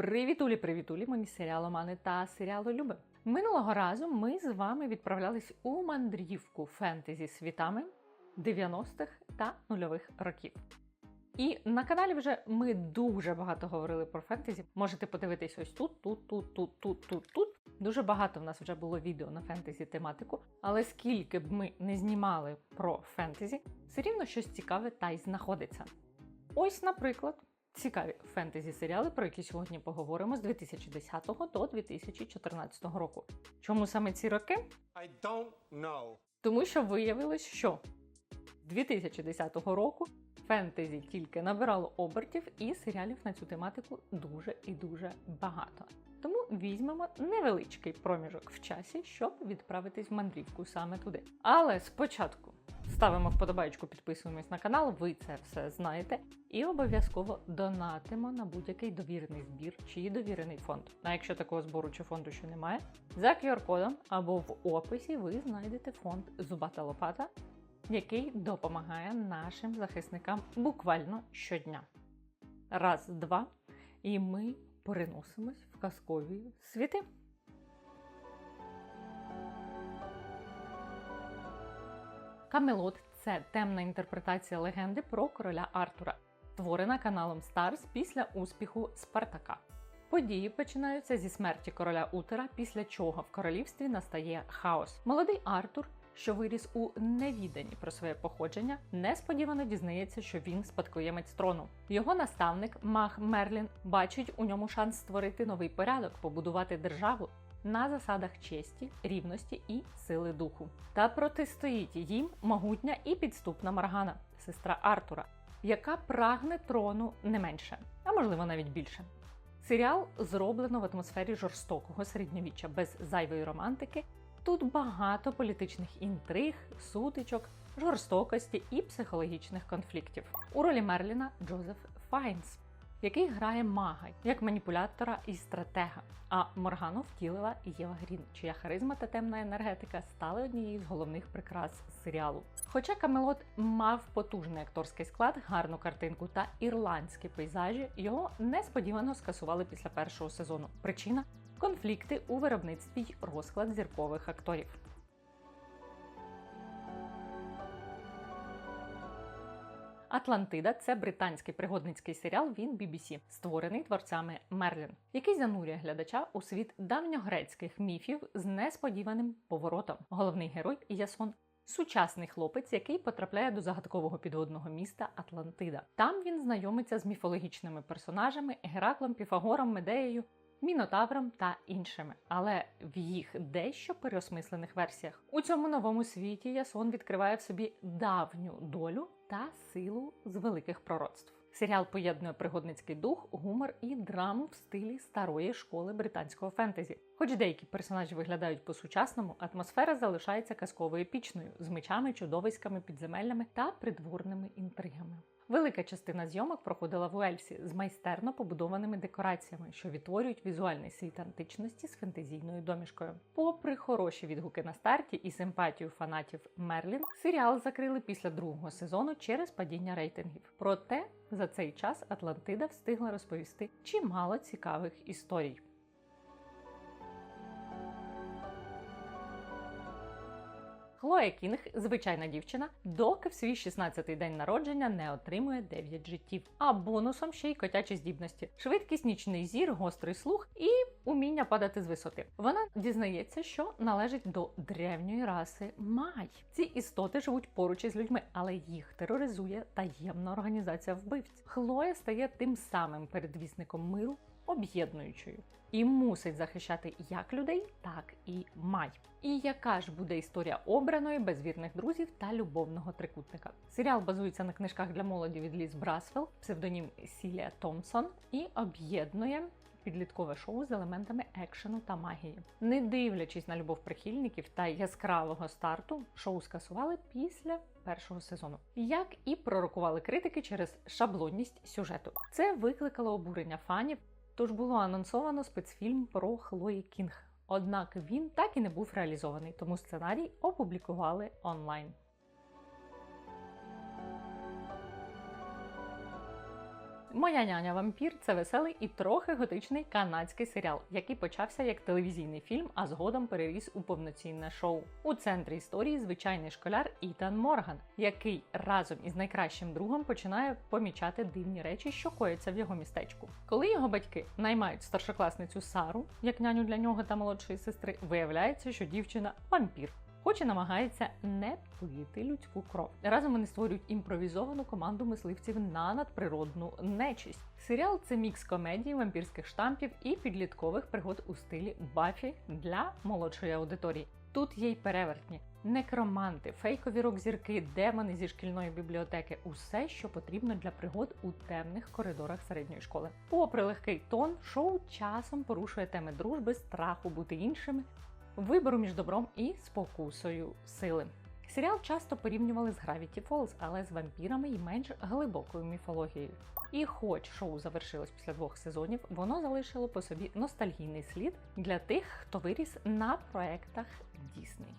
Привітулі, привітулі, мої серіаломани та серіалолюби. Минулого разу ми з вами відправлялись у мандрівку фентезі світами 90-х та нульових років. І на каналі вже ми дуже багато говорили про фентезі. Можете подивитись ось тут, тут, тут, тут, тут, тут, тут. Дуже багато в нас вже було відео на фентезі тематику, але скільки б ми не знімали про фентезі, все рівно щось цікаве та й знаходиться. Ось, наприклад, цікаві фентезі-серіали, про які сьогодні поговоримо з 2010 до 2014 року. Чому саме ці роки? I don't know. Тому що виявилось, що 2010 року фентезі тільки набирало обертів, і серіалів на цю тематику дуже і дуже багато. Тому візьмемо невеличкий проміжок в часі, щоб відправитись в мандрівку саме туди. Але спочатку ставимо вподобайку, підписуємось на канал, ви це все знаєте, і обов'язково донатимо на будь-який довірений збір чи довірений фонд. А якщо такого збору чи фонду ще немає, за QR-кодом або в описі ви знайдете фонд Зубата Лопата, який допомагає нашим захисникам буквально щодня. Раз, два, і ми переносимось в казкові світи. Камелот це темна інтерпретація легенди про короля Артура, створена каналом Старс після успіху Спартака. Події починаються зі смерті короля Утера, після чого в королівстві настає хаос. Молодий Артур, що виріс у невіданні про своє походження, несподівано дізнається, що він спадкоємець трону. Його наставник Мах Мерлін бачить у ньому шанс створити новий порядок, побудувати державу на засадах честі, рівності і сили духу. Та протистоїть їм могутня і підступна Маргана, сестра Артура, яка прагне трону не менше, а можливо навіть більше. Серіал зроблено в атмосфері жорстокого середньовіччя без зайвої романтики. Тут багато політичних інтриг, сутичок, жорстокості і психологічних конфліктів. У ролі Мерліна Джозеф Файнс, який грає мага як маніпулятора і стратега. А Моргану втілила Єва Грін, чия харизма та темна енергетика стали однією з головних прикрас серіалу. Хоча Камелот мав потужний акторський склад, гарну картинку та ірландські пейзажі, його несподівано скасували після першого сезону. Причина конфлікти у виробництві й розклад зіркових акторів. Атлантида це британський пригодницький серіал від BBC, створений творцями Мерлін, який занурює глядача у світ давньогрецьких міфів з несподіваним поворотом. Головний герой Ясон сучасний хлопець, який потрапляє до загадкового підводного міста Атлантида. Там він знайомиться з міфологічними персонажами Гераклом, Піфагором, Медеєю, Мінотавром та іншими, але в їх дещо переосмислених версіях. У цьому новому світі Ясон відкриває в собі давню долю та силу з великих пророцтв. Серіал поєднує пригодницький дух, гумор і драму в стилі старої школи британського фентезі. Хоч деякі персонажі виглядають по-сучасному, атмосфера залишається казково епічною з мечами, чудовиськами, підземеллями та придворними інтригами. Велика частина зйомок проходила в Уельсі з майстерно побудованими декораціями, що відтворюють візуальний світ античності з фентезійною домішкою. Попри хороші відгуки на старті і симпатію фанатів Мерлін, серіал закрили після другого сезону через падіння рейтингів. Проте за цей час Атлантида встигла розповісти чимало цікавих історій. Хлоя Кінг, звичайна дівчина, доки в свій 16-й день народження не отримує 9 життів. А бонусом ще й котячі здібності: швидкість, нічний зір, гострий слух і уміння падати з висоти. Вона дізнається, що належить до древньої раси Май. Ці істоти живуть поруч із людьми, але їх тероризує таємна організація вбивць. Хлоя стає тим самим передвісником миру. Об'єднуючою і мусить захищати як людей, так і май. І яка ж буде історія обраної безвірних друзів та любовного трикутника? Серіал базується на книжках для молоді від Ліз Брасфелл, псевдонім Сілія Томпсон, і об'єднує підліткове шоу з елементами екшену та магії. Не дивлячись на любов прихильників та яскравого старту, шоу скасували після першого сезону, як і пророкували критики через шаблонність сюжету. Це викликало обурення фанів. Тож було анонсовано спецфільм про Хлої Кінг. Однак він так і не був реалізований, тому сценарій опублікували онлайн. Моя няня вампір це веселий і трохи готичний канадський серіал, який почався як телевізійний фільм, а згодом переріс у повноцінне шоу. У центрі історії звичайний школяр Ітан Морган, який разом із найкращим другом починає помічати дивні речі, що кояться в його містечку. Коли його батьки наймають старшокласницю Сару, як няню для нього та молодшої сестри, виявляється, що дівчина вампір хоч і намагається не пити людську кров. Разом вони створюють імпровізовану команду мисливців на надприродну нечисть. Серіал це мікс комедії, вампірських штампів і підліткових пригод у стилі Бафі для молодшої аудиторії. Тут є й перевертні, некроманти, фейкові рок-зірки, демони зі шкільної бібліотеки усе, що потрібно для пригод у темних коридорах середньої школи. Попри легкий тон, шоу часом порушує теми дружби, страху бути іншими, вибору між добром і спокусою сили. Серіал часто порівнювали з Gravity Falls, але з вампірами і менш глибокою міфологією. І хоч шоу завершилось після двох сезонів, воно залишило по собі ностальгійний слід для тих, хто виріс на проектах Дісней.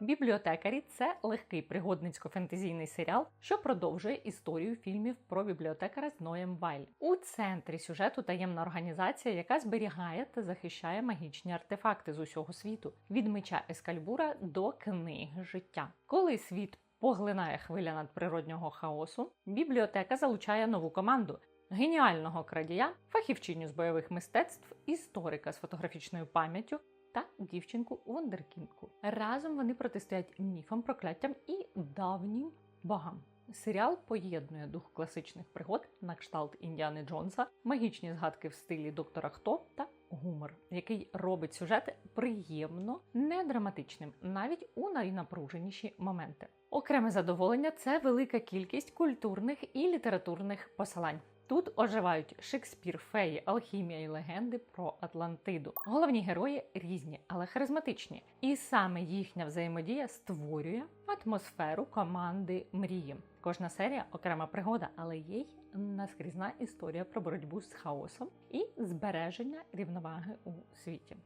Бібліотекарі це легкий пригодницько-фентезійний серіал, що продовжує історію фільмів про бібліотекаря з Ноєм Вайль. У центрі сюжету таємна організація, яка зберігає та захищає магічні артефакти з усього світу від меча Ескальбура до книги життя. Коли світ поглинає хвиля надприроднього хаосу, бібліотека залучає нову команду. Геніального крадія, фахівчиню з бойових мистецтв, історика з фотографічною пам'яттю, та дівчинку Вундеркіндку. Разом вони протистоять міфам, прокляттям і давнім богам. Серіал поєднує дух класичних пригод на кшталт Індіани Джонса, магічні згадки в стилі доктора Хто та гумор, який робить сюжет приємно не драматичним, навіть у найнапруженіші моменти. Окреме задоволення це велика кількість культурних і літературних посилань. Тут оживають Шекспір, феї, алхімія і легенди про Атлантиду. Головні герої різні, але харизматичні, і саме їхня взаємодія створює атмосферу команди мрії. Кожна серія окрема пригода, але є й наскрізна історія про боротьбу з хаосом і збереження рівноваги у світі.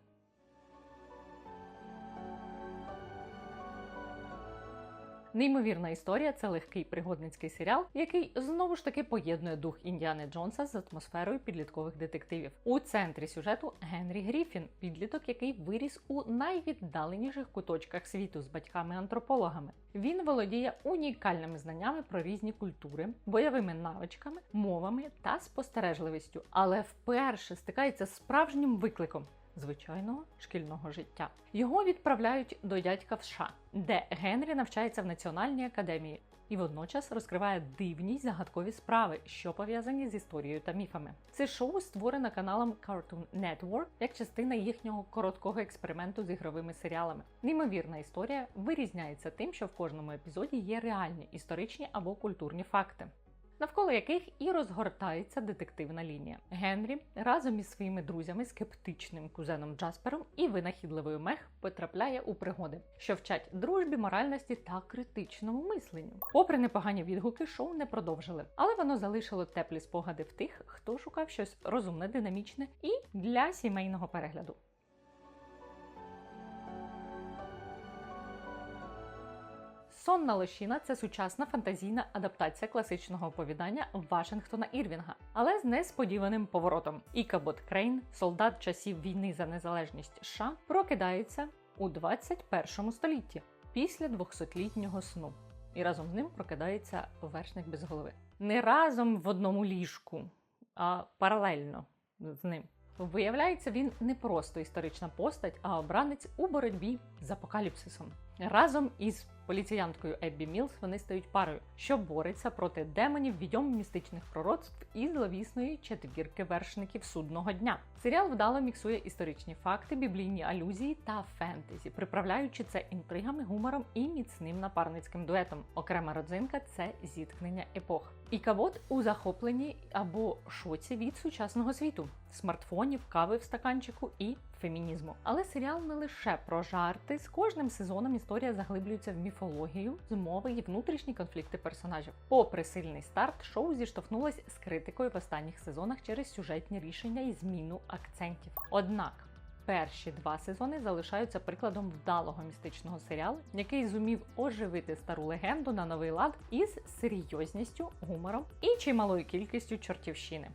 Неймовірна історія це легкий пригодницький серіал, який знову ж таки поєднує дух Індіани Джонса з атмосферою підліткових детективів. У центрі сюжету Генрі Гріфін, підліток, який виріс у найвіддаленіших куточках світу з батьками-антропологами. Він володіє унікальними знаннями про різні культури, бойовими навичками, мовами та спостережливістю, але вперше стикається з справжнім викликом звичайного шкільного життя. Його відправляють до дядька в США, де Генрі навчається в Національній академії і водночас розкриває дивні загадкові справи, що пов'язані з історією та міфами. Це шоу створене каналом Cartoon Network як частина їхнього короткого експерименту з ігровими серіалами. Неймовірна історія вирізняється тим, що в кожному епізоді є реальні історичні або культурні факти навколо яких і розгортається детективна лінія. Генрі разом із своїми друзями, скептичним кузеном Джаспером і винахідливою мех потрапляє у пригоди, що вчать дружбі, моральності та критичному мисленню. Попри непогані відгуки, шоу не продовжили, але воно залишило теплі спогади в тих, хто шукав щось розумне, динамічне і для сімейного перегляду. Сонна лощина це сучасна фантазійна адаптація класичного оповідання Вашингтона Ірвінга, але з несподіваним поворотом. Ікабот Крейн, солдат часів війни за незалежність США, прокидається у 21 столітті після 200-літнього сну. І разом з ним прокидається вершник без голови. Не разом в одному ліжку, а паралельно з ним. Виявляється, він не просто історична постать, а обранець у боротьбі з апокаліпсисом. Разом із поліціянткою Еббі Мілс вони стають парою, що бореться проти демонів, відьом містичних пророцтв і зловісної четвірки вершників судного дня. Серіал вдало міксує історичні факти, біблійні алюзії та фентезі, приправляючи це інтригами, гумором і міцним напарницьким дуетом. Окрема родзинка це зіткнення епох. І кавот у захопленні або шоці від сучасного світу, смартфонів, кави в стаканчику і фемінізму. Але серіал не лише про жарти. З кожним сезоном історія заглиблюється в міфологію, змови і внутрішні конфлікти персонажів. Попри сильний старт, шоу зіштовхнулось з критикою в останніх сезонах через сюжетні рішення і зміну акцентів. Однак. перші два сезони залишаються прикладом вдалого містичного серіалу, який зумів оживити стару легенду на новий лад із серйозністю, гумором і чималою кількістю чортівщини.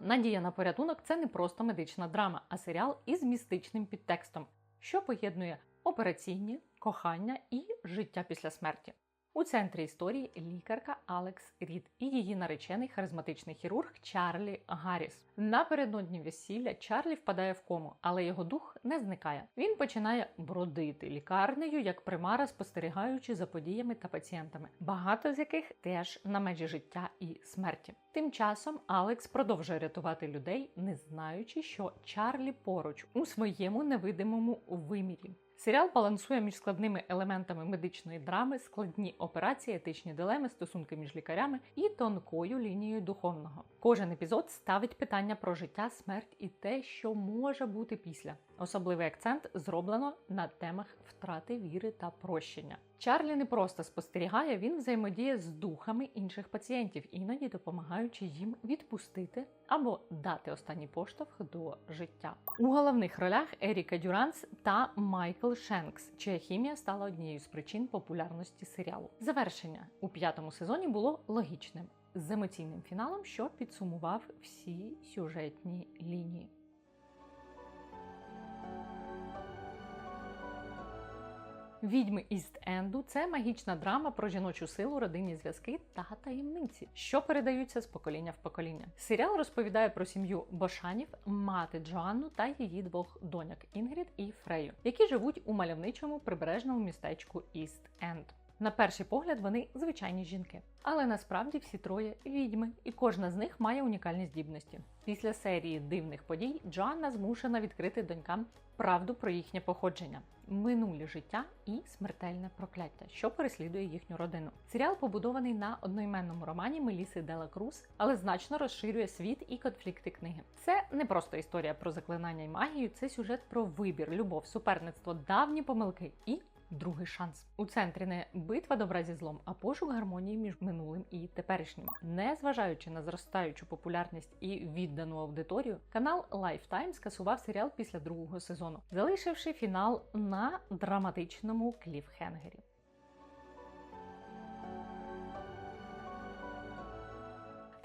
Надія на порятунок це не просто медична драма, а серіал із містичним підтекстом, що поєднує операційні, кохання і життя після смерті. У центрі історії лікарка Алекс Рід і її наречений харизматичний хірург Чарлі Гарріс. Напередодні весілля Чарлі впадає в кому, але його дух не зникає. Він починає бродити лікарнею як примара, спостерігаючи за подіями та пацієнтами, багато з яких теж на межі життя і смерті. Тим часом Алекс продовжує рятувати людей, не знаючи, що Чарлі поруч у своєму невидимому вимірі. Серіал балансує між складними елементами медичної драми, складні операції, етичні дилеми, стосунки між лікарями і тонкою лінією духовного. Кожен епізод ставить питання про життя, смерть і те, що може бути після. Особливий акцент зроблено на темах втрати віри та прощення. Чарлі не просто спостерігає, він взаємодіє з духами інших пацієнтів, іноді допомагаючи їм відпустити або дати останній поштовх до життя. У головних ролях Еріка Дюранс та Майкл Шенкс, чия хімія стала однією з причин популярності серіалу. Завершення у п'ятому сезоні було логічним з емоційним фіналом, що підсумував всі сюжетні лінії. Відьми Іст Енду це магічна драма про жіночу силу, родинні зв'язки та таємниці, що передаються з покоління в покоління. Серіал розповідає про сім'ю Бошанів, мати Джоанну та її двох доняк Інгрід і Фрею, які живуть у мальовничому прибережному містечку Іст Енд. На перший погляд вони звичайні жінки, але насправді всі троє відьми, і кожна з них має унікальні здібності. Після серії дивних подій Джоанна змушена відкрити донькам правду про їхнє походження, минулі життя і смертельне прокляття, що переслідує їхню родину. Серіал побудований на одноіменному романі Меліси Дела Круз, але значно розширює світ і конфлікти книги. Це не просто історія про заклинання і магію, це сюжет про вибір, любов, суперництво, давні помилки і другий шанс. У центрі не битва добра зі злом, а пошук гармонії між минулим і теперішнім. Незважаючи на зростаючу популярність і віддану аудиторію, канал Lifetime скасував серіал після другого сезону, залишивши фінал на драматичному кліфхенгері.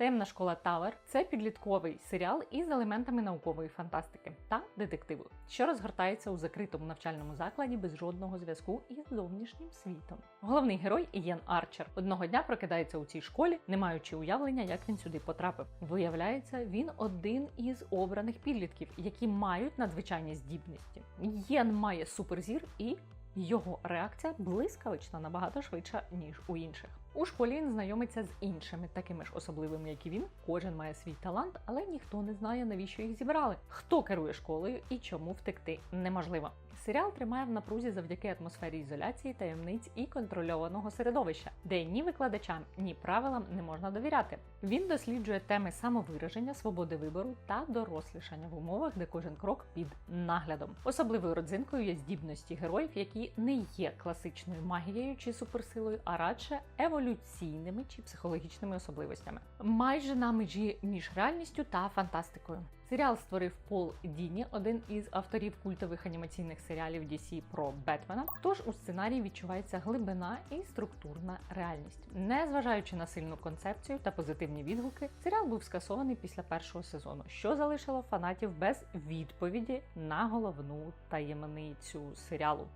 Темна школа Тавер це підлітковий серіал із елементами наукової фантастики та детективу, що розгортається у закритому навчальному закладі без жодного зв'язку із зовнішнім світом. Головний герой Ієн Арчер одного дня прокидається у цій школі, не маючи уявлення, як він сюди потрапив. Виявляється, він один із обраних підлітків, які мають надзвичайні здібності. Єн має суперзір і його реакція блискавична набагато швидша ніж у інших. У школі він знайомиться з іншими, такими ж особливими, як і він. Кожен має свій талант, але ніхто не знає, навіщо їх зібрали, хто керує школою і чому втекти неможливо. Серіал тримає в напрузі завдяки атмосфері ізоляції, таємниць і контрольованого середовища, де ні викладачам, ні правилам не можна довіряти. Він досліджує теми самовираження, свободи вибору та дорослішання в умовах, де кожен крок під наглядом. Особливою родзинкою є здібності героїв, які не є класичною магією чи суперсилою, а радше еволюційними чи психологічними особливостями, майже на межі між реальністю та фантастикою. Серіал створив Пол Діні, один із авторів культових анімаційних серіалів DC про Бетмена. Тож у сценарії відчувається глибина і структурна реальність. Незважаючи на сильну концепцію та позитивні відгуки, серіал був скасований після першого сезону, що залишило фанатів без відповіді на головну таємницю серіалу.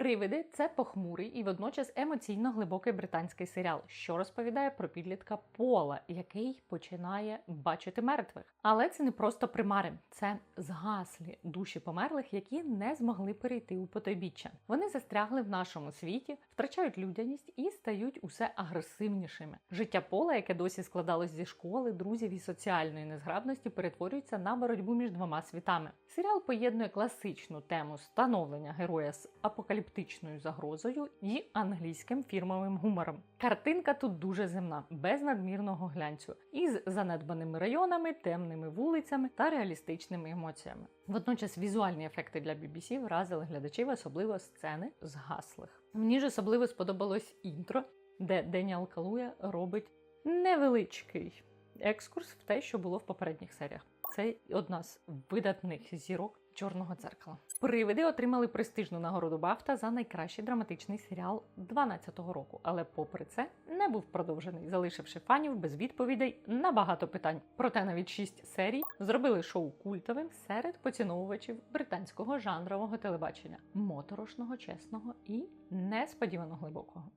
Привиди це похмурий і водночас емоційно глибокий британський серіал, що розповідає про підлітка Пола, який починає бачити мертвих. Але це не просто примари, це згаслі душі померлих, які не змогли перейти у потойбіччя. Вони застрягли в нашому світі, втрачають людяність і стають усе агресивнішими. Життя пола, яке досі складалось зі школи, друзів і соціальної незграбності, перетворюється на боротьбу між двома світами. Серіал поєднує класичну тему становлення героя з апокаліптичним апокаліптичною загрозою і англійським фірмовим гумором. Картинка тут дуже земна, без надмірного глянцю, із занедбаними районами, темними вулицями та реалістичними емоціями. Водночас візуальні ефекти для BBC вразили глядачів, особливо сцени згаслих. Мені ж особливо сподобалось інтро, де Деніал Калуя робить невеличкий екскурс в те, що було в попередніх серіях. Це одна з видатних зірок чорного дзеркала. Привиди отримали престижну нагороду Бафта за найкращий драматичний серіал 12-го року, але попри це не був продовжений, залишивши фанів без відповідей на багато питань. Проте навіть шість серій зробили шоу культовим серед поціновувачів британського жанрового телебачення, моторошного, чесного і несподівано глибокого.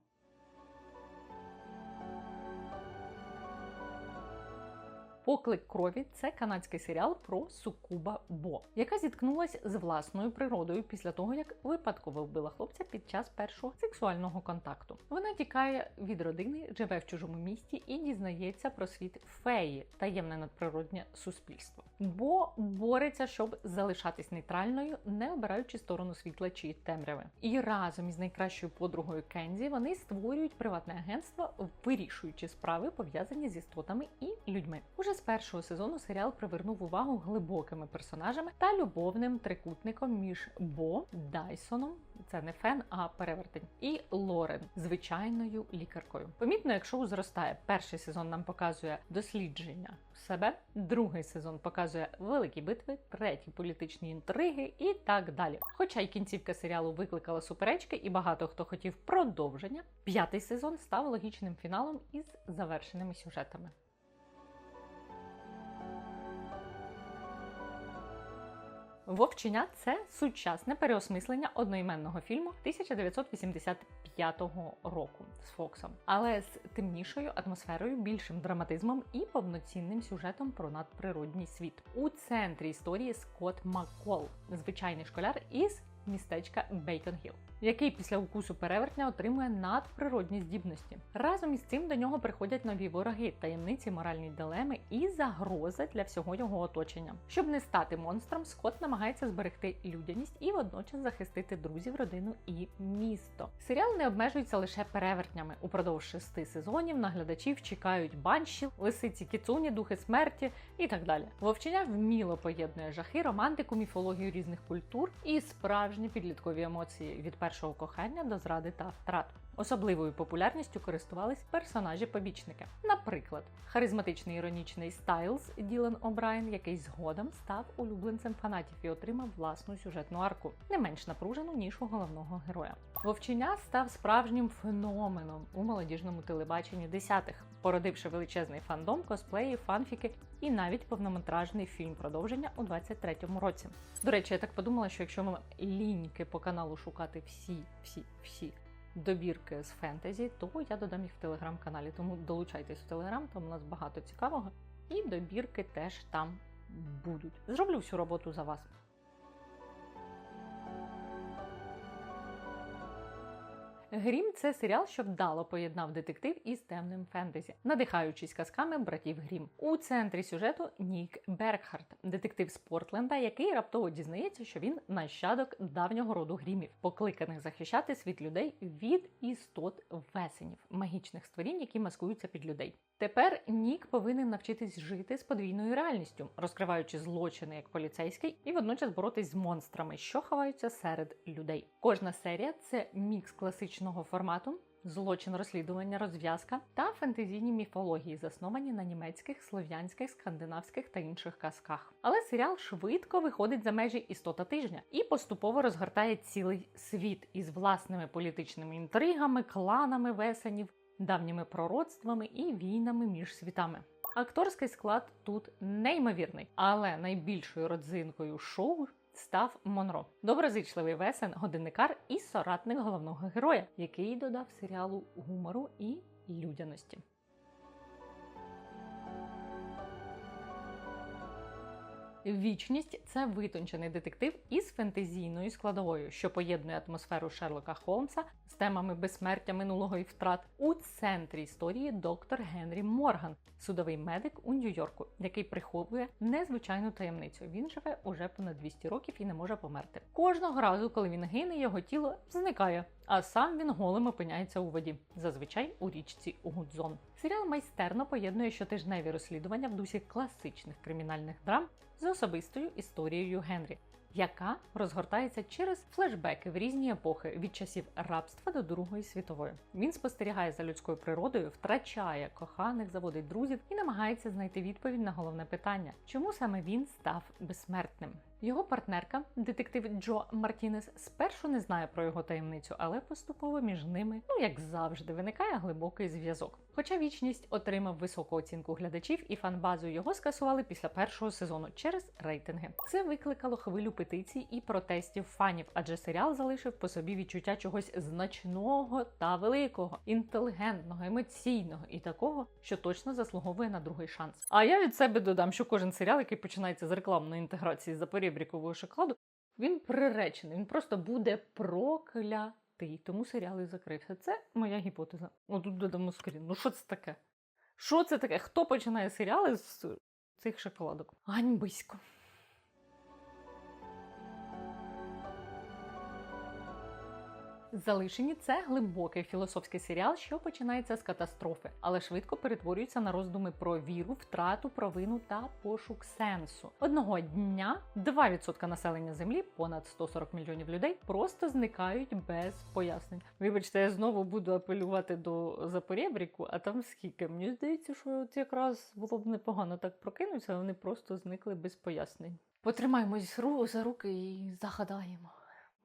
Поклик крові це канадський серіал про Сукуба Бо, яка зіткнулася з власною природою після того, як випадково вбила хлопця під час першого сексуального контакту. Вона тікає від родини, живе в чужому місті і дізнається про світ феї, таємне надприроднє суспільство. Бо бореться, щоб залишатись нейтральною, не обираючи сторону світла чи темряви. І разом із найкращою подругою Кензі вони створюють приватне агентство, вирішуючи справи пов'язані з істотами і людьми. Уже з першого сезону серіал привернув увагу глибокими персонажами та любовним трикутником між Бо Дайсоном, це не фен, а перевертень, і Лорен, звичайною лікаркою. Помітно, як шоу зростає. Перший сезон нам показує дослідження себе, другий сезон показує великі битви, третій політичні інтриги і так далі. Хоча й кінцівка серіалу викликала суперечки, і багато хто хотів продовження. П'ятий сезон став логічним фіналом із завершеними сюжетами. Вовчення це сучасне переосмислення одноіменного фільму 1985 року з Фоксом, але з темнішою атмосферою, більшим драматизмом і повноцінним сюжетом про надприродній світ. У центрі історії Скотт Маккол, звичайний школяр із містечка Бейкон Гіл, який після укусу перевертня отримує надприродні здібності. Разом із цим до нього приходять нові вороги, таємниці, моральні дилеми і загрози для всього його оточення. Щоб не стати монстром, Скотт намагається зберегти людяність і водночас захистити друзів, родину і місто. Серіал не обмежується лише перевертнями. Упродовж шести сезонів наглядачів чекають банші, лисиці кіцуні, духи смерті і так далі. Вовчення вміло поєднує жахи, романтику, міфологію різних культур і справжні підліткові емоції від першого кохання до зради та втрат. Особливою популярністю користувались персонажі-побічники. Наприклад, харизматичний іронічний Стайлз Ділан О'Брайен, який згодом став улюбленцем фанатів і отримав власну сюжетну арку, не менш напружену ніж у головного героя. Вовчення став справжнім феноменом у молодіжному телебаченні десятих, породивши величезний фандом, косплеї, фанфіки і навіть повнометражний фільм продовження у 23-му році. До речі, я так подумала, що якщо ми ліньки по каналу шукати всі, всі, всі добірки з фентезі, то я додам їх в телеграм-каналі. Тому долучайтесь в телеграм, там у нас багато цікавого. І добірки теж там будуть. Зроблю всю роботу за вас. Грім це серіал, що вдало поєднав детектив із темним фентезі, надихаючись казками братів Грім. У центрі сюжету Нік Бергхарт, детектив з Портленда, який раптово дізнається, що він нащадок давнього роду грімів, покликаних захищати світ людей від істот весенів, магічних створінь, які маскуються під людей. Тепер Нік повинен навчитись жити з подвійною реальністю, розкриваючи злочини як поліцейський, і водночас боротись з монстрами, що ховаються серед людей. Кожна серія це мікс класичного формату. Злочин розслідування, розв'язка та фентезійні міфології, засновані на німецьких, слов'янських, скандинавських та інших казках. Але серіал швидко виходить за межі істота тижня і поступово розгортає цілий світ із власними політичними інтригами, кланами весенів, давніми пророцтвами і війнами між світами. Акторський склад тут неймовірний, але найбільшою родзинкою шоу став Монро. Доброзичливий весен, годинникар і соратник головного героя, який додав серіалу гумору і людяності. Вічність це витончений детектив із фентезійною складовою, що поєднує атмосферу Шерлока Холмса з темами безсмертя минулого і втрат. У центрі історії доктор Генрі Морган, судовий медик у Нью-Йорку, який приховує незвичайну таємницю. Він живе уже понад 200 років і не може померти. Кожного разу, коли він гине, його тіло зникає, а сам він голим опиняється у воді, зазвичай у річці Гудзон. Серіал майстерно поєднує щотижневі розслідування в дусі класичних кримінальних драм з особистою історією Генрі, яка розгортається через флешбеки в різні епохи від часів рабства до Другої світової. Він спостерігає за людською природою, втрачає коханих, заводить друзів і намагається знайти відповідь на головне питання, чому саме він став безсмертним. Його партнерка, детектив Джо Мартінес, спершу не знає про його таємницю, але поступово між ними, ну як завжди, виникає глибокий зв'язок. Хоча вічність отримав високу оцінку глядачів і фанбазу його скасували після першого сезону через рейтинги. Це викликало хвилю петицій і протестів фанів, адже серіал залишив по собі відчуття чогось значного та великого, інтелігентного, емоційного і такого, що точно заслуговує на другий шанс. А я від себе додам, що кожен серіал, який починається з рекламної інтеграції за порібрікового шоколаду, він приречений, він просто буде проклятий. Тому серіал і закрився. Це моя гіпотеза. Отут додамо скрін. Ну що це таке? Що це таке? Хто починає серіали з цих шоколадок? Ганьбисько. Залишені це глибокий філософський серіал, що починається з катастрофи, але швидко перетворюється на роздуми про віру, втрату, провину та пошук сенсу. Одного дня 2% населення землі, понад 140 мільйонів людей, просто зникають без пояснень. Вибачте, я знову буду апелювати до Запорєбріку, а там скільки. Мені здається, що от якраз було б непогано так прокинутися, вони просто зникли без пояснень. Потримаємось за руки і загадаємо.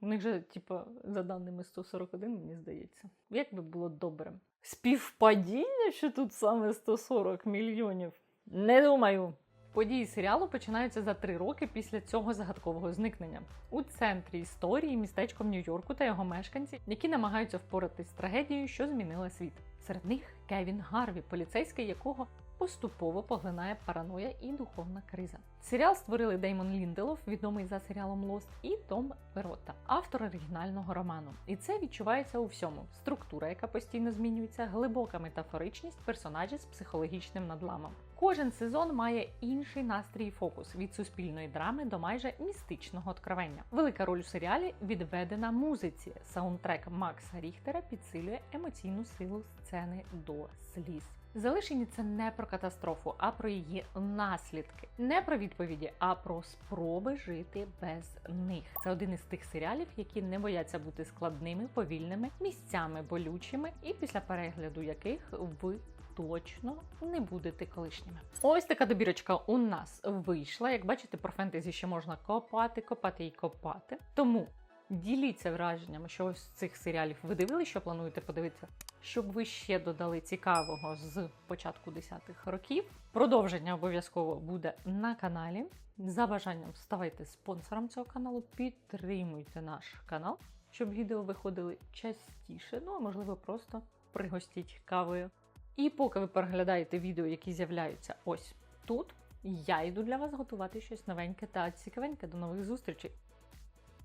У них же, типа, за даними 141, мені здається. Як би було добре. Співпадіння, що тут саме 140 мільйонів? Не думаю. Події серіалу починаються за три роки після цього загадкового зникнення. У центрі історії містечко в Нью-Йорку та його мешканці, які намагаються впоратись з трагедією, що змінила світ. Серед них Кевін Гарві, поліцейський, якого поступово поглинає параноя і духовна криза. Серіал створили Деймон Лінделов, відомий за серіалом Лост, і Том Перотта, автор оригінального роману. І це відчувається у всьому: структура, яка постійно змінюється, глибока метафоричність персонажів з психологічним надламом. Кожен сезон має інший настрій і фокус від суспільної драми до майже містичного откровення. Велика роль у серіалі відведена музиці. Саундтрек Макса Ріхтера підсилює емоційну силу сцени до сліз. Залишені це не про катастрофу, а про її наслідки. Не про відповіді, а про спроби жити без них. Це один із тих серіалів, які не бояться бути складними, повільними, місцями болючими, і після перегляду яких ви точно не будете колишніми. Ось така добірочка у нас вийшла. Як бачите, про фентезі ще можна копати, копати і копати. Тому діліться враженнями, що з цих серіалів ви дивилися, що плануєте подивитися, щоб ви ще додали цікавого з початку 10-х років. Продовження обов'язково буде на каналі. За бажанням ставайте спонсором цього каналу, підтримуйте наш канал, щоб відео виходили частіше. Ну а можливо, просто пригостіть кавою. І поки ви переглядаєте відео, які з'являються ось тут, я йду для вас готувати щось новеньке та цікавеньке. До нових зустрічей.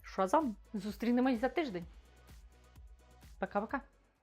Шазам! Зустрінемось за тиждень. Пока-пока!